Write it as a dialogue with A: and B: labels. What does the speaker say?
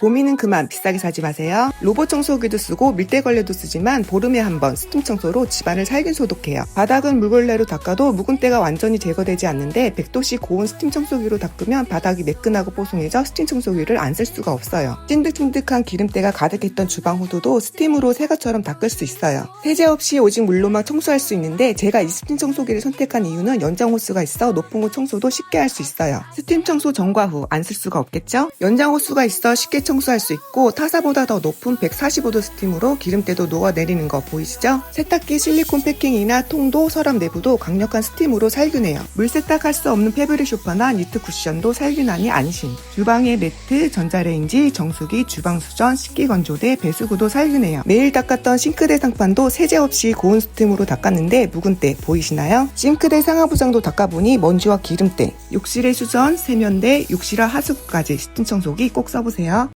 A: 고민은 그만 비싸게 사지 마세요. 로봇 청소기도 쓰고 밀대 걸레도 쓰지만 보름에 한 번 스팀 청소로 집안을 살균 소독해요. 바닥은 물걸레로 닦아도 묵은 때가 완전히 제거되지 않는데 100도씨 고온 스팀 청소기로 닦으면 바닥이 매끈하고 뽀송해져 스팀 청소기를 안 쓸 수가 없어요. 찐득찐득한 기름때가 가득했던 주방 후드도 스팀으로 새 것처럼 닦을 수 있어요. 세제 없이 오직 물로만 청소할 수 있는데 제가 이 스팀 청소기를 선택한 이유는 연장 호스가 있어 높은 곳 청소도 쉽게 할 수 있어요. 스팀 청소 전과 후 안 쓸 수가 없겠죠? 연장 호스가 있어 쉽게 청소할 수 있고 타사보다 더 높은 145도 스팀으로 기름때도 녹아내리는 거 보이시죠? 세탁기 실리콘 패킹이나 통도 서랍 내부도 강력한 스팀으로 살균해요. 물 세탁할 수 없는 패브릭 쇼파나 니트 쿠션도 살균하니 안심. 주방에 매트, 전자레인지, 정수기, 주방 수전, 식기 건조대, 배수구도 살균해요. 매일 닦았던 싱크대 상판도 세제 없이 고온 스팀으로 닦았는데 묵은 때 보이시나요? 싱크대 상하부장도 닦아보니 먼지와 기름때, 욕실의 수전, 세면대, 욕실화 하수구까지 스팀 청소기 꼭 써보세요.